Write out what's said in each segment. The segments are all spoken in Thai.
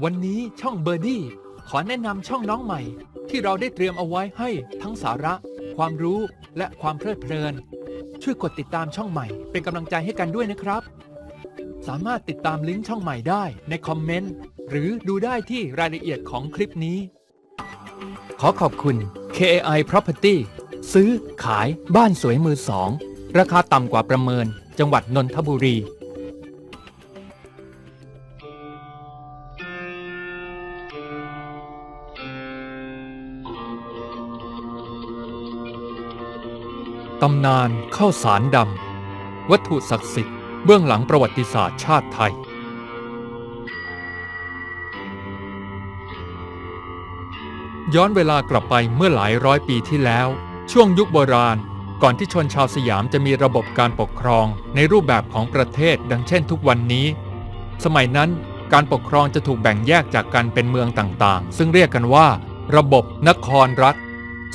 วันนี้ช่องเบอร์ดี้ขอแนะนำช่องน้องใหม่ ที่เราได้เตรียมเอาไว้ให้ทั้งสาระ ความรู้และความเพลิดเพลิน ช่วยกดติดตามช่องใหม่ เป็นกำลังใจให้กันด้วยนะครับ สามารถติดตามลิงก์ช่องใหม่ได้ในคอมเมนต์หรือดูได้ที่รายละเอียดของคลิปนี้ ขอขอบคุณ KAI Property ซื้อขายบ้านสวยมือสอง ราคาต่ำกว่าประเมิน จังหวัดนนทบุรี ตำนานข้าวสารดำ วัตถุศักดิ์สิทธิ์เบื้องหลังประวัติศาสตร์ชาติไทย ย้อนเวลากลับไปเมื่อหลายร้อยปีที่แล้ว ช่วงยุคโบราณ ก่อนที่ชนชาวสยามจะมีระบบการปกครองในรูปแบบของประเทศดังเช่นทุกวันนี้ สมัยนั้นการปกครองจะถูกแบ่งแยกจากกันเป็นเมืองต่างๆ ซึ่งเรียกกันว่า ระบบนครรัฐ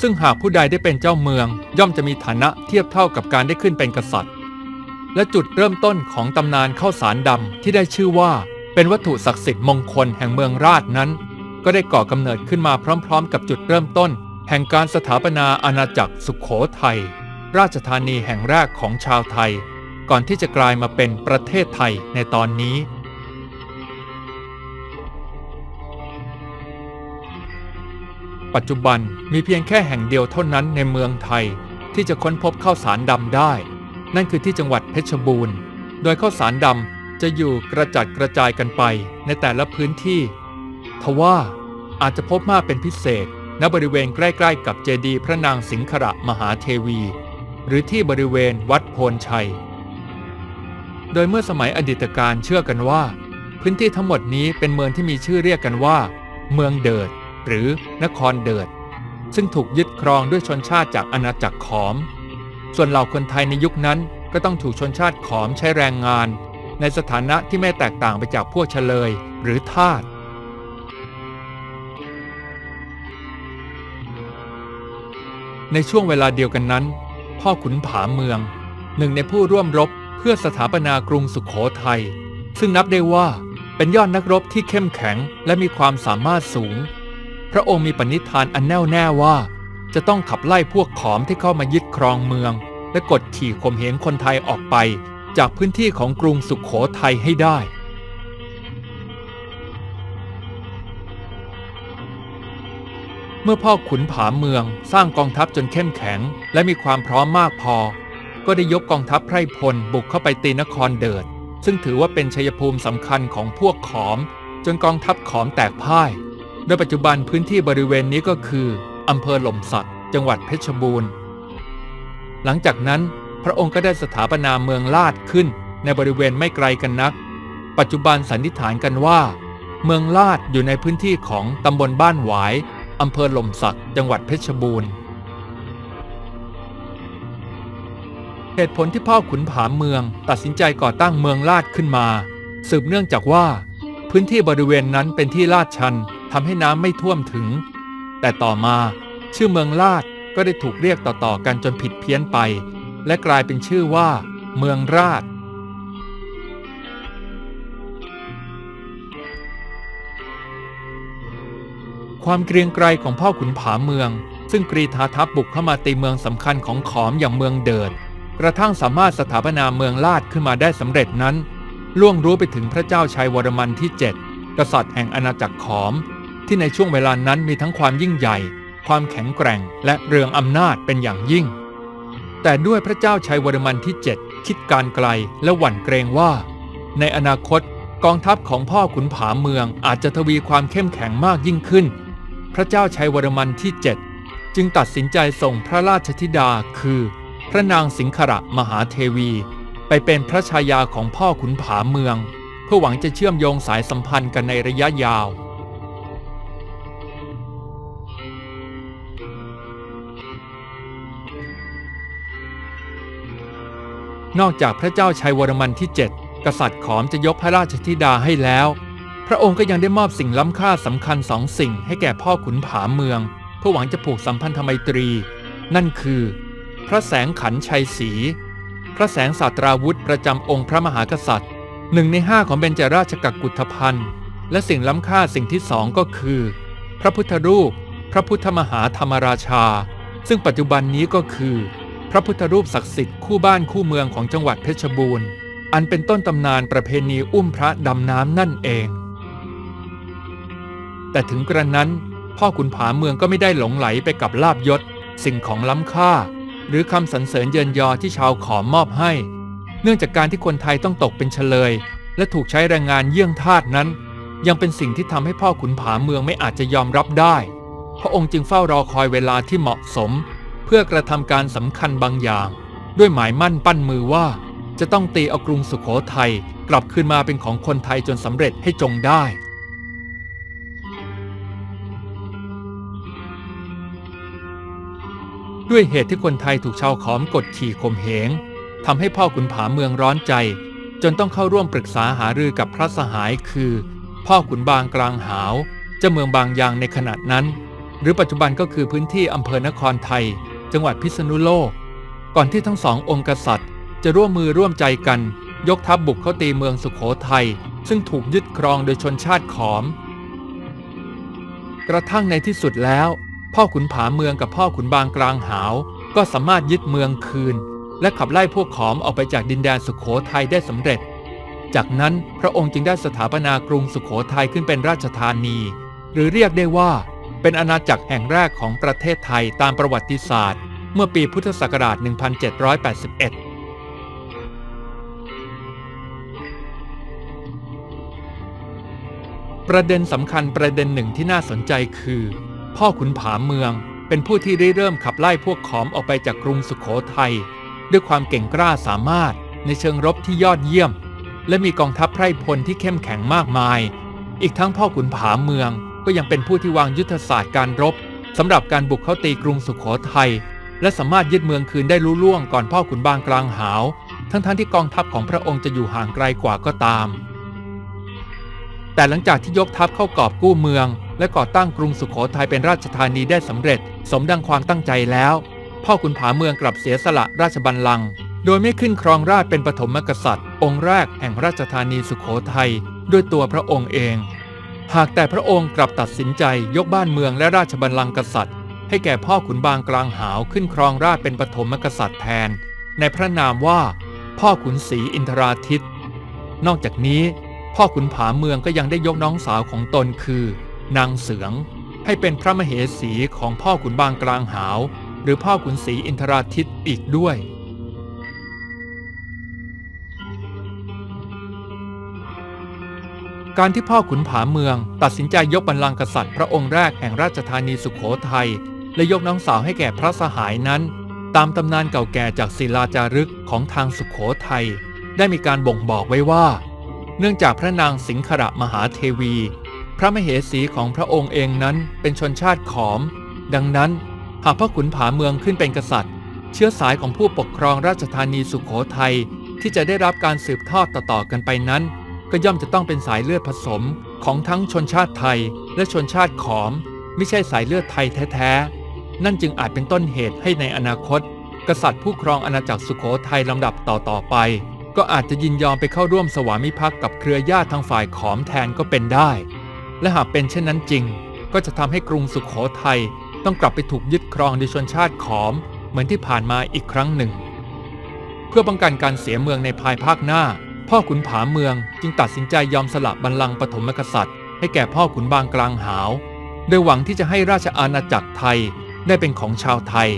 ซึ่งหากผู้ใดได้เป็นเจ้าเมือง ย่อมจะมีฐานะเทียบเท่ากับการได้ขึ้นเป็นกษัตริย์ และจุดเริ่มต้นของตำนานข้าวสารดำที่ได้ชื่อว่า เป็นวัตถุศักดิ์สิทธิ์มงคลแห่งเมืองราชนั้น ก็ได้ก่อกำเนิดขึ้นมาพร้อม ๆ กับจุดเริ่มต้น แห่งการสถาปนาอาณาจักรสุขโขทัยราชธานีแห่งแรกของชาวไทย ก่อนที่จะกลายมาเป็นประเทศไทยในตอนนี้ ปัจจุบันมีเพียงแค่แห่งเดียวเท่านั้นในเมืองไทย ที่จะค้นพบข้าวสารดำได้ นั่นคือที่จังหวัดเพชรบูรณ์ โดยข้าวสารดำจะอยู่กระจัดกระจายกันไปในแต่ละพื้นที่ ทว่าอาจจะพบมากเป็นพิเศษ ณบริเวณใกล้ๆ กับเจดีย์พระนางสิงขระมหาเทวี หรือที่บริเวณวัดโพนชัย โดยเมื่อสมัยอดีตการเชื่อกันว่า พื้นที่ทั้งหมดนี้เป็นเมืองที่มีชื่อเรียกกันว่า เมืองเดิด หรือนครเดิด ซึ่งถูกยึดครองด้วยชนชาติจากอาณาจักรขอม ส่วนเหล่าคนไทยในยุคนั้นก็ต้องถูกชนชาติขอมใช้แรงงาน ในสถานะที่ไม่แตกต่างไปจากพวกเฉลยหรือทาสในช่วงเวลาเดียวกันนั้น พ่อขุนผาเมือง หนึ่งในผู้ร่วมรบเพื่อสถาปนากรุงสุขโขทัยซึ่งนับได้ว่าเป็นยอดนักรบที่เข้มแข็งและมีความสามารถสูง พระองค์มีปณิธานอันแน่วแน่ว่า จะต้องขับไล่พวกขอมที่เข้ามายึดครองเมือง และกดขี่ข่มเหงคนไทยออกไป จากพื้นที่ของกรุงสุขโขทัยให้ได้ เมื่อพ่อขุนผาเมืองสร้างกองทัพจนเข้มแข็ง และมีความพร้อมมากพอ ก็ได้ยกกองทัพไพร่พลบุกเข้าไปตีนครเดิดซึ่งถือว่าเป็นชัยภูมิสำคัญของพวกขอม จนกองทัพขอมแตกพ่าย โดยปัจจุบันพื้นที่บริเวณนี้ก็คืออำเภอหล่มสักจังหวัดเพชรบูรณ์ หลังจากนั้นพระองค์ก็ได้สถาปนาเมืองลาดขึ้นในบริเวณไม่ไกลกันนัก ปัจจุบันสันนิษฐานกันว่า เมืองลาดอยู่ในพื้นที่ของตำบลบ้านหวายอำเภอหล่มสักจังหวัดเพชรบูรณ์เหตุผลที่พ่อขุนผาเมือง ตัดสินใจก่อตั้งเมืองลาดขึ้นมา สืบเนื่องจากว่า พื้นที่บริเวณนั้นเป็นที่ลาดชัน ทำให้น้ำไม่ท่วมถึง แต่ต่อมาชื่อเมืองลาดก็ได้ถูกเรียกต่อๆกันจนผิดเพี้ยนไป และกลายเป็นชื่อว่า เมืองราชความเกรียงไกรของพ่อขุนผาเมือง ซึ่งกรีธาทัพบุกเข้ามาตีเมืองสำคัญของขอมอย่างเมืองเดิดกระทั่งสามารถสถาปนาเมืองลาดขึ้นมาได้สำเร็จนั้น ล่วงรู้ไปถึงพระเจ้าชัยวรมันที่ 7 กษัตริย์แห่งอาณาจักรขอม ที่ในช่วงเวลานั้นมีทั้งความยิ่งใหญ่ ความแข็งแกร่ง และเรืองอำนาจเป็นอย่างยิ่ง แต่ด้วยพระเจ้าชัยวรมันที่ 7 คิดการไกลและหวั่นเกรงว่า ในอนาคตกองทัพของพ่อขุนผาเมืองอาจจะทวีความเข้มแข็งมากยิ่งขึ้น พระเจ้าชัยวรมันที่ 7 จึงตัดสินใจส่งพระราชธิดาคือ พระนางสิงขระมหาเทวี ไปเป็นพระชายาของพ่อขุนผาเมือง เพื่อหวังจะเชื่อมโยงสายสัมพันธ์กันในระยะยาว นอกจากพระเจ้าชัยวรมันที่ 7 กษัตริย์ขอมจะยกพระราชธิดาให้แล้ว พระองค์ก็ยังได้มอบสิ่งล้ำค่าสำคัญสองสิ่งให้แก่พ่อขุนผาเมือง เพื่อหวังจะผูกสัมพันธไมตรี นั่นคือ พระแสงขันชัยศรีพระแสงศาสตราวุธประจำองค์พระมหากษัตริย์หนึ่งในห้าของเบญจราชกักกุฏพันธ์และสิ่งล้ำค่าสิ่งที่สองก็คือ พระพุทธรูป พระพุทธมหาธรรมราชา ซึ่งปัจจุบันนี้ก็คือ พระพุทธรูปศักดิ์สิทธิ์คู่บ้านคู่เมืองของจังหวัดเพชรบูรณ์ อันเป็นต้นตำนานประเพณีอุ้มพระดำน้ำนั่นเอง แต่ถึงกระนั้นพ่อขุนผาเมืองก็ไม่ได้หลงไหลไปกับลาบยศ สิ่งของล้ำค่า หรือคำสรรเสริญเยินยอที่ชาวขอมอบให้ เนื่องจากการที่คนไทยต้องตกเป็นเฉลย และถูกใช้แรงงานเยี่ยงทาสนั้น ยังเป็นสิ่งที่ทำให้พ่อขุนผาเมืองไม่อาจจะยอมรับได้ พระองค์จึงเฝ้ารอคอยเวลาที่เหมาะสม เพื่อกระทำการสำคัญบางอย่าง ด้วยหมายมั่นปั้นมือว่า จะต้องตีเอากรุงสุขโขทัยกลับคืนมาเป็นของคนไทยจนสำเร็จให้จงได้ ด้วยเหตุที่คนไทยถูกชาวขอมกดขี่ข่มเหงทำให้พ่อขุนผาเมืองร้อนใจ จนต้องเข้าร่วมปรึกษาหารือกับพระสหายคือ พ่อขุนบางกลางหาวเจ้าเมืองบางยางในขณะนั้น หรือปัจจุบันก็คือพื้นที่อำเภอนครไทย จังหวัดพิษณุโลก ก่อนที่ทั้งสององค์กษัตริย์ จะร่วมมือร่วมใจกัน ยกทัพบบุกเข้าตีเมืองสุขโขทัยซึ่งถูกยึดครองโดยชนชาติขอม กระทั่งในที่สุดแล้ว พ่อขุนผาเมืองกับพ่อขุนบางกลางหาว ก็สามารถยึดเมืองคืน และขับไล่พวกขอมออกไปจากดินแดนสุขโขทัยได้สำเร็จ จากนั้นพระองค์จึงได้สถาปนากรุงสุขโขทัยขึ้นเป็นราชธานี หรือเรียกได้ว่า เป็นอาณาจักรแห่งแรกของประเทศไทยตามประวัติศาสตร์ เมื่อปีพุทธศักราช 1781ประเด็นสำคัญประเด็นหนึ่งที่น่าสนใจคือ พ่อขุนผาเมือง เป็นผู้ที่ได้เริ่มขับไล่พวกขอมออกไปจากกรุงสุขโขทัยด้วยความเก่งกล้าสามารถในเชิงรบที่ยอดเยี่ยม และมีกองทัพไพร่พลที่เข้มแข็งมากมาย อีกทั้งพ่อขุนผาเมือง ก็ยังเป็นผู้ที่วางยุทธศาสตร์การรบสำหรับการบุกเข้าตีกรุงสุขโขทัยและสามารถยึดเมืองคืนได้ลุล่วงก่อนพ่อขุนบางกลางหาว ทั้งๆทที่กองทัพของพระองค์จะอยู่ห่างไกลกว่าก็ตาม แต่หลังจากที่ยกทัพเข้ากอบกู้เมือง และก่อตั้งกรุงสุขโขทัยเป็นราชธานีได้สำเร็จ สมดังความตั้งใจแล้ว พ่อขุนผาเมืองกลับเสียสละราชบัลลังก์โดยไม่ขึ้นครองราชเป็นปฐมกษัตริย์ องค์แรกแห่งราชธานีสุขโขทัยด้วยตัวพระองค์เอง หากแต่พระองค์กลับตัดสินใจยกบ้านเมืองและราชบัลลังก์กษัตริย์ ให้แก่พ่อขุนบางกลางหาวขึ้นครองราชเป็นปฐมกษัตริย์แทน ในพระนามว่า พ่อขุนศรีอินทราทิต นอกจากนี้ พ่อขุนผาเมืองก็ยังได้ยกน้องสาวของตนคือ นางเสืองให้เป็นพระมเหสีของพ่อขุนบางกลางหาว หรือพ่อขุนศรีอินทราทิตอีกด้วย การที่พ่อขุนผาเมือง ตัดสินใจยกบัลลังก์กษัตริย์พระองค์แรกแห่งราชธานีสุขโขทัยและยกน้องสาวให้แก่พระสหายนั้น ตามตำนานเก่าแก่จากศิลาจารึกของทางสุขโขทัยได้มีการบ่งบอกไว้ว่า เนื่องจากพระนางสิงขระมหาเทวี พระมเหสีของพระองค์เองนั้นเป็นชนชาติขอม ดังนั้น หากพระขุนผาเมืองขึ้นเป็นกษัตริย์ เชื้อสายของผู้ปกครองราชธานีสุขโขทัยที่จะได้รับการสืบทอดต่อๆกันไปนั้น ก็ย่อมจะต้องเป็นสายเลือดผสมของทั้งชนชาติไทยและชนชาติขอม ไม่ใช่สายเลือดไทยแท้ๆ นั่นจึงอาจเป็นต้นเหตุให้ในอนาคต กษัตริย์ผู้ครองอาณาจักรสุโขทัยลำดับต่อๆไป ก็อาจจะยินยอมไปเข้าร่วมสวามิภักดิ์กับเครือญาติทางฝ่ายขอมแทนก็เป็นได้ และหากเป็นเช่นนั้นจริง ก็จะทำให้กรุงสุขโขทัยต้องกลับไปถูกยึดครองโดยชนชาติขอม เหมือนที่ผ่านมาอีกครั้งหนึ่ง เพื่อป้องกันการเสียเมืองในภายภาคหน้า พ่อขุนผาเมืองจึงตัดสินใจยอมสละบัลลังก์ปฐมกษัตริย์ ให้แก่พ่อขุนบางกลางหาวโดยหวังที่จะให้ราชอาณาจักรไทยได้เป็นของชาวไทย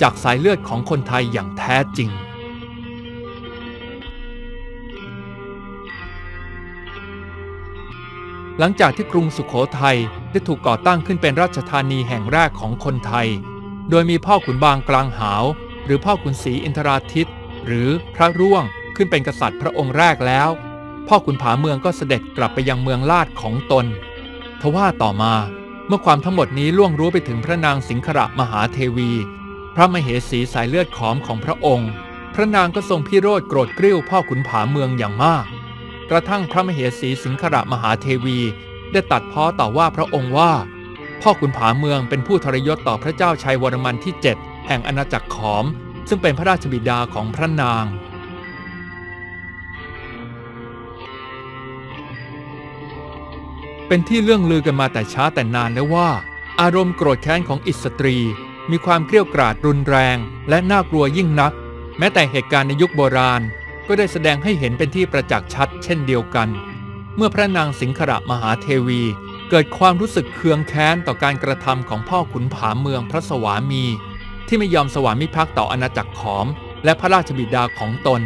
จากสายเลือดของคนไทยอย่างแท้จริงหลังจากที่กรุงสุขโขทัยได้ถูกก่อตั้งขึ้นเป็นราชธานีแห่งแรกของคนไทย โดยมีพ่อขุนบางกลางหาว หรือพ่อขุนศรีอินทราทิต หรือพระร่วง ขึ้นเป็นกษัตริย์พระองค์แรกแล้ว พ่อขุนผาเมืองก็เสด็จกลับไปยังเมืองลาดของตน ทว่าต่อมาเมื่อความทั้งหมดนี้ล่วงรู้ไปถึงพระนางสิงขระมหาเทวี พระมเหสีสายเลือดขอมของพระองค์ พระนางก็ทรงพิโรธโกรธกริ้วพ่อขุนผาเมืองอย่างมาก กระทั่งพระมเหสีสิงขระมหาเทวีได้ตัดพ้อต่อว่าพระองค์ว่า พ่อขุนผาเมืองเป็นผู้ทรยศต่อพระเจ้าชัยวรมันที่ 7 แห่งอาณาจักรขอม ซึ่งเป็นพระราชบิดาของพระนาง เป็นที่เรื่องลือกันมาแต่ช้าแต่นานแล้วว่า อารมณ์โกรธแค้นของอิสตรี มีความเกรี้ยวกราดรุนแรง และน่ากลัวยิ่งนัก แม้แต่เหตุการณ์ในยุคโบราณ ก็ได้แสดงให้เห็นเป็นที่ประจักษ์ชัด เช่นเดียวกัน เมื่อพระนางสิงขระมหาเทวี เกิดความรู้สึกเคืองแค้นต่อการกระทำของพ่อขุนผาเมืองพระสวามี ที่ไม่ยอมสวามิภักดิ์ต่ออาณาจักรขอม และพระราชบิดาของตน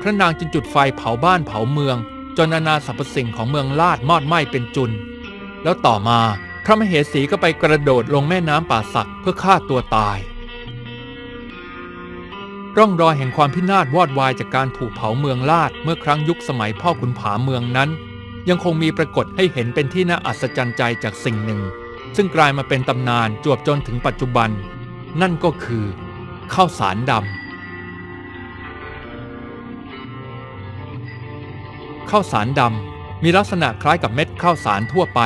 พระนางจึงจุดไฟเผาบ้านเผาเมือง จนนานาสรรพสิ่งของเมืองลาดมอดไหม้เป็นจุน แล้วต่อมาพระมเหสีก็ไปกระโดดลงแม่น้ำป่าสักเพื่อฆ่าตัวตาย ร่องรอยแห่งความพินาศวอดวายจากการถูกเผาเมืองลาดเมื่อครั้งยุคสมัยพ่อขุนผาเมืองนั้น ยังคงมีปรากฏให้เห็นเป็นที่น่าอัศจรรย์ใจจากสิ่งหนึ่ง ซึ่งกลายมาเป็นตำนานจวบจนถึงปัจจุบัน นั่นก็คือข้าวสารดำ ข้าวสารดำมีลักษณะคล้ายกับเม็ดข้าวสารทั่วไป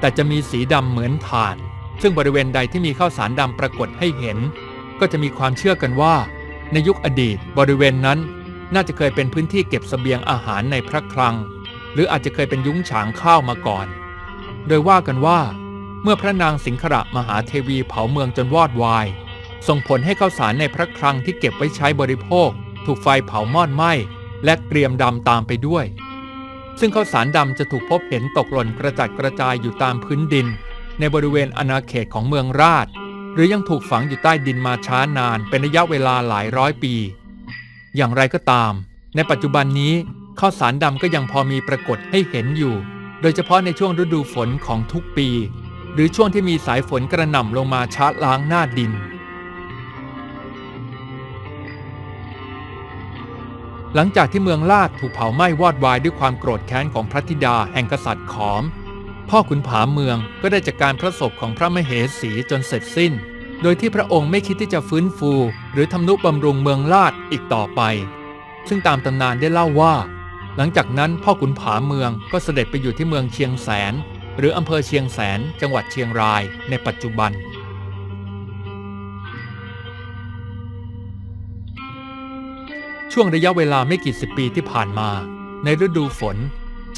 แต่จะมีสีดำเหมือนถ่าน ซึ่งบริเวณใดที่มีข้าวสารดำปรากฏให้เห็น ก็จะมีความเชื่อกันว่า ในยุคอดีตบริเวณนั้น น่าจะเคยเป็นพื้นที่เก็บเสบียงอาหารในพระคลัง หรืออาจจะเคยเป็นยุ้งฉางข้าวมาก่อน โดยว่ากันว่า เมื่อพระนางสิงขระมหาเทวีเผาเมืองจนวอดวายส่งผลให้ข้าวสารในพระคลังที่เก็บไว้ใช้บริโภค ถูกไฟเผามอดไหม้ และเกรียมดำตามไปด้วย ซึ่งข้าวสารดำจะถูกพบเห็นตกหล่นกระจัดกระจายอยู่ตามพื้นดิน ในบริเวณอาณาเขตของเมืองราช หรือยังถูกฝังอยู่ใต้ดินมาช้านานเป็นระยะเวลาหลายร้อยปี อย่างไรก็ตาม ในปัจจุบันนี้ข้าวสารดำก็ยังพอมีปรากฏให้เห็นอยู่ โดยเฉพาะในช่วงฤดูฝนของทุกปี หรือช่วงที่มีสายฝนกระหน่ำลงมาชาล้างหน้าดิน หลังจากที่เมืองลาดถูกเผาไหม้วอดวายด้วยความโกรธแค้นของพระธิดาแห่งกษัตริย์ขอม พ่อขุนผาเมืองก็ได้จัดการพระศพของพระมเหสีจนเสร็จสิ้น โดยที่พระองค์ไม่คิดที่จะฟื้นฟู หรือทำนุบำรุงเมืองลาดอีกต่อไป ซึ่งตามตำนานได้เล่าว่า หลังจากนั้นพ่อขุนผาเมืองก็เสด็จไปอยู่ที่เมืองเชียงแสน หรืออำเภอเชียงแสน จังหวัดเชียงราย ในปัจจุบัน ช่วงระยะเวลาไม่กี่สิบปีที่ผ่านมา ในฤดูฝน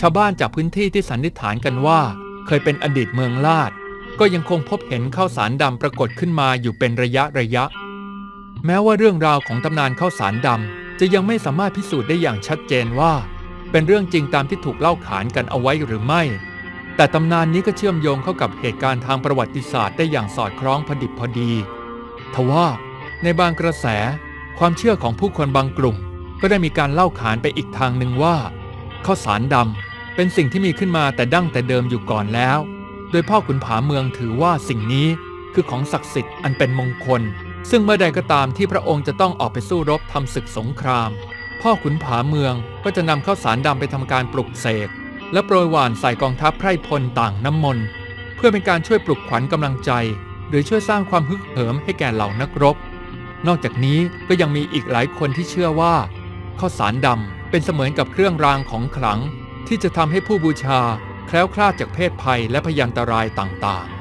ชาวบ้านจากพื้นที่ที่สันนิษฐานกันว่า เคยเป็นอดีตเมืองลาด ก็ยังคงพบเห็นข้าวสารดำปรากฏขึ้นมาอยู่เป็นระยะระยะ แม้ว่าเรื่องราวของตำนานข้าวสารดำจะยังไม่สามารถพิสูจน์ได้อย่างชัดเจนว่า เป็นเรื่องจริงตามที่ถูกเล่าขานกันเอาไว้หรือไม่ แต่ตำนานนี้ก็เชื่อมโยงเข้ากับเหตุการณ์ทางประวัติศาสตร์ได้อย่างสอดคล้องพอดิบพอดี ทว่าในบางกระแส ความเชื่อของผู้คนบางกลุ่ม ก็ได้มีการเล่าขานไปอีกทางหนึ่งว่าข้าวสารดำเป็นสิ่งที่มีขึ้นมาแต่ดั้งแต่เดิมอยู่ก่อนแล้ว โดยพ่อขุนผาเมืองถือว่าสิ่งนี้คือของศักดิ์สิทธิ์อันเป็นมงคล ซึ่งเมื่อใดก็ตามที่พระองค์จะต้องออกไปสู้รบทำศึกสงคราม พ่อขุนผาเมืองก็จะนำข้าวสารดำไปทำการปลุกเสกและโปรยหวานใส่กองทัพไพร่พลต่างน้ำมนต์เพื่อเป็นการช่วยปลุกขวัญกำลังใจ หรือช่วยสร้างความฮึกเหิมให้แก่เหล่านักรบ นอกจากนี้ก็ยังมีอีกหลายคนที่เชื่อว่า ข้าวสารดำเป็นเสมือนกับเครื่องรางของขลัง ที่จะทำให้ผู้บูชาแคล้วคลาดจากเพศภัยและพยันตรายต่างๆ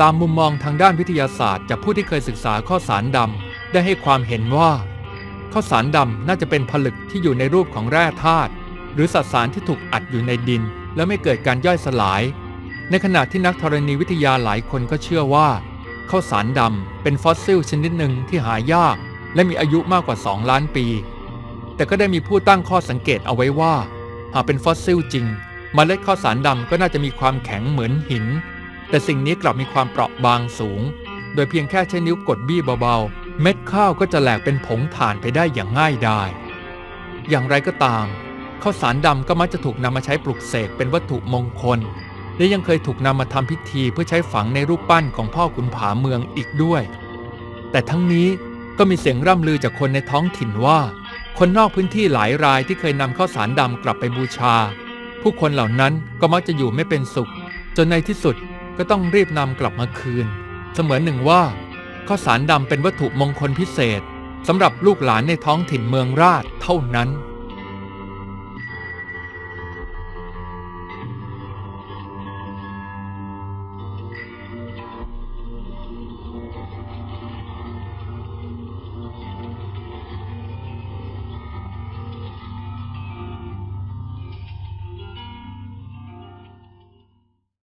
ตามมุมมองทางด้านวิทยาศาสตร์จากผู้ที่เคยศึกษาข้าวสารดำได้ให้ความเห็นว่าข้าวสารดำน่าจะเป็นผลึกที่อยู่ในรูปของแร่ธาตุหรือสสารที่ถูกอัดอยู่ในดิน แล้วไม่เกิดการย่อยสลาย ในขณะที่นักธรณีวิทยาหลายคนก็เชื่อว่าข้าวสารดำเป็นฟอสซิลชนิดหนึ่งที่หายาก และมีอายุมากกว่า 2 ล้านปี แต่ก็ได้มีผู้ตั้งข้อสังเกตเอาไว้ว่า หากเป็นฟอสซิลจริงมเมล็ดข้าวสารดำก็น่าจะมีความแข็งเหมือนหิน แต่สิ่งนี้กลับมีความเปราะบางสูง โดยเพียงแค่ใช้นิ้วกดบี้เบาๆ เม็ดข้าวก็จะแหลกเป็นผงถ่านไปได้อย่างง่ายดายอย่างไรก็ตามข้าวสารดำก็มักจะถูกนำมาใช้ปลุกเสกเป็นวัตถุมงคล และยังเคยถูกนำมาทำพิธีเพื่อใช้ฝังในรูปปั้นของพ่อขุนผาเมืองอีกด้วย แต่ทั้งนี้ก็มีเสียงร่ำลือจากคนในท้องถิ่นว่า คนนอกพื้นที่หลายรายที่เคยนำข้าวสารดำกลับไปบูชา ผู้คนเหล่านั้นก็มักจะอยู่ไม่เป็นสุข จนในที่สุดก็ต้องรีบนำกลับมาคืน เสมือนหนึ่งว่าข้าวสารดำเป็นวัตถุมงคลพิเศษสำหรับลูกหลานในท้องถิ่นเมืองราชเท่านั้น